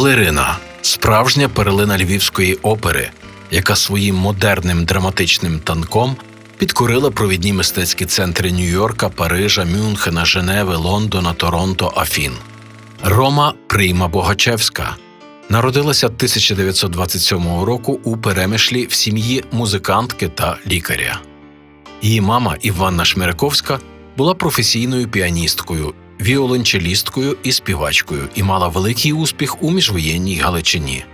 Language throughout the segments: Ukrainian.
Балерина справжня перлина львівської опери, яка своїм модерним драматичним танком підкорила провідні мистецькі центри Нью-Йорка, Парижа, Мюнхена, Женеви, Лондона, Торонто, Афін. Рома Прийма Богачевська народилася 1927 року у Перемишлі в сім'ї музикантки та лікаря. Її мама Іванна Шмириковська була професійною піаністкою, віолончелісткою і співачкою і мала великий успіх у міжвоєнній Галичині.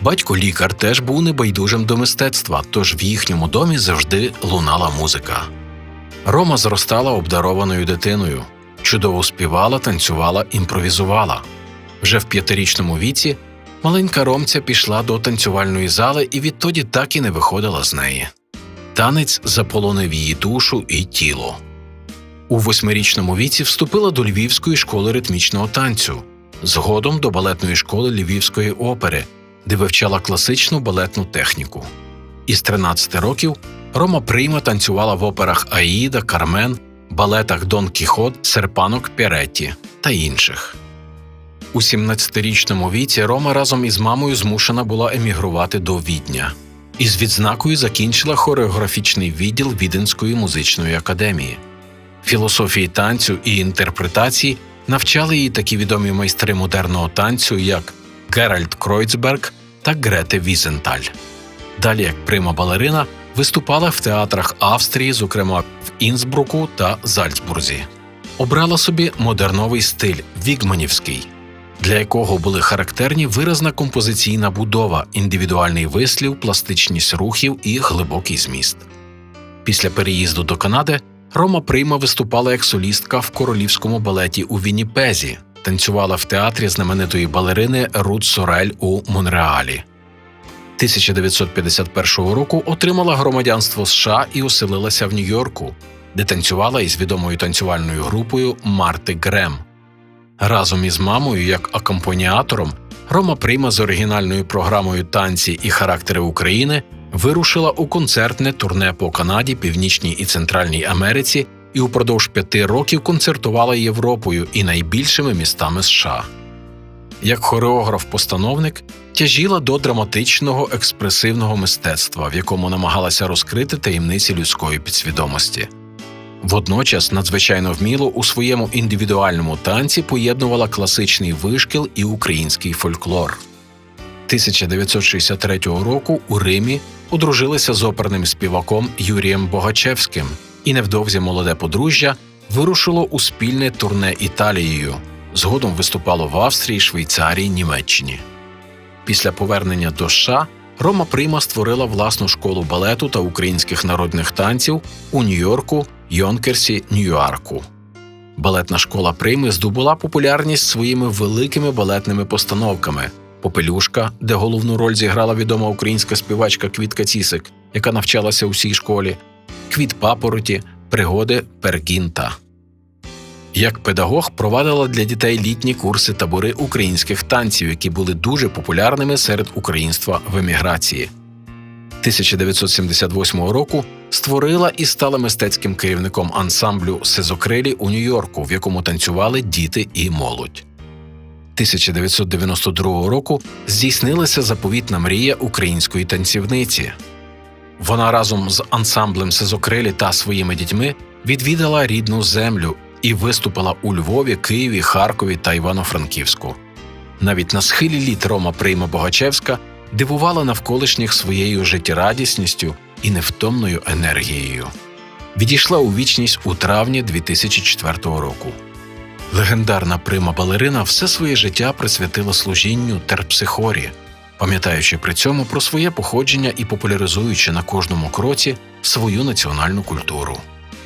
Батько лікар теж був небайдужим до мистецтва, тож в їхньому домі завжди лунала музика. Рома зростала обдарованою дитиною, чудово співала, танцювала, імпровізувала. Вже в п'ятирічному віці маленька Ромця пішла до танцювальної зали і відтоді так і не виходила з неї. Танець заполонив її душу і тіло. У восьмирічному віці вступила до Львівської школи ритмічного танцю, згодом до балетної школи Львівської опери, де вивчала класичну балетну техніку. Із 13 років Рома Прийма танцювала в операх Аїда, Кармен, балетах Дон Кіхот, Серпанок Піретті та інших. У 17-річному віці Рома разом із мамою змушена була емігрувати до Відня. Із відзнакою закінчила хореографічний відділ Віденської музичної академії. Філософії танцю і інтерпретації навчали її такі відомі майстри модерного танцю, як Геральт Кройцберг та Грете Візенталь. Далі, як прима балерина, виступала в театрах Австрії, зокрема в Інсбруку та Зальцбурзі. Обрала собі модерновий стиль вігманівський, для якого були характерні виразна композиційна будова, індивідуальний вислів, пластичність рухів і глибокий зміст. Після переїзду до Канади Рома Прийма виступала як солістка в королівському балеті у Вінніпезі, танцювала в театрі знаменитої балерини Рут Сорель у Монреалі. 1951 року отримала громадянство США і оселилася в Нью-Йорку, де танцювала із відомою танцювальною групою Марти Грем. Разом із мамою, як акомпаніатором, Рома Прийма з оригінальною програмою танці і характери України вирушила у концертне турне по Канаді, Північній і Центральній Америці і упродовж п'яти років концертувала Європою і найбільшими містами США. Як хореограф-постановник тяжіла до драматичного експресивного мистецтва, в якому намагалася розкрити таємниці людської підсвідомості. Водночас надзвичайно вміло у своєму індивідуальному танці поєднувала класичний вишкіл і український фольклор. 1963 року у Римі одружилися з оперним співаком Юрієм Богачевським, і невдовзі молоде подружжя вирушило у спільне турне Італією. Згодом виступало в Австрії, Швейцарії, Німеччині. Після повернення до США Рома Прима створила власну школу балету та українських народних танців у Нью-Йорку, Йонкерсі, Нью-Йорку. Балетна школа Прийми здобула популярність своїми великими балетними постановками Попелюшка, де головну роль зіграла відома українська співачка Квітка Цісик, яка навчалася у цій школі, Квіт папороті, пригоди Пергінта. Як педагог провадила для дітей літні курси табори українських танців, які були дуже популярними серед українства в еміграції. 1978 року створила і стала мистецьким керівником ансамблю Сезокрилі у Нью-Йорку, в якому танцювали діти і молодь. 1992 року здійснилася заповітна мрія української танцівниці. Вона разом з ансамблем Сезокрилі та своїми дітьми відвідала рідну землю і виступила у Львові, Києві, Харкові та Івано-Франківську. Навіть на схилі літ Рома Прийма Богачевська дивувала навколишніх своєю життєрадісністю і невтомною енергією. Відійшла у вічність у травні 2004 року. Легендарна прима балерина все своє життя присвятила служінню терпсихорі, пам'ятаючи при цьому про своє походження і популяризуючи на кожному кроці свою національну культуру.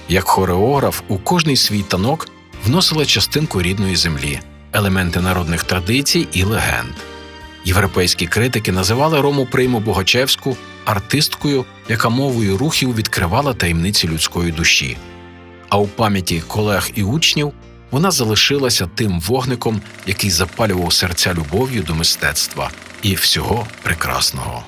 Як хореограф у кожний свій танок вносила частинку рідної землі, елементи народних традицій і легенд. Європейські критики називали Рому Прийму Богачевську артисткою, яка мовою рухів відкривала таємниці людської душі. А у пам'яті колег і учнів вона залишилася тим вогником, який запалював серця любов'ю до мистецтва і всього прекрасного.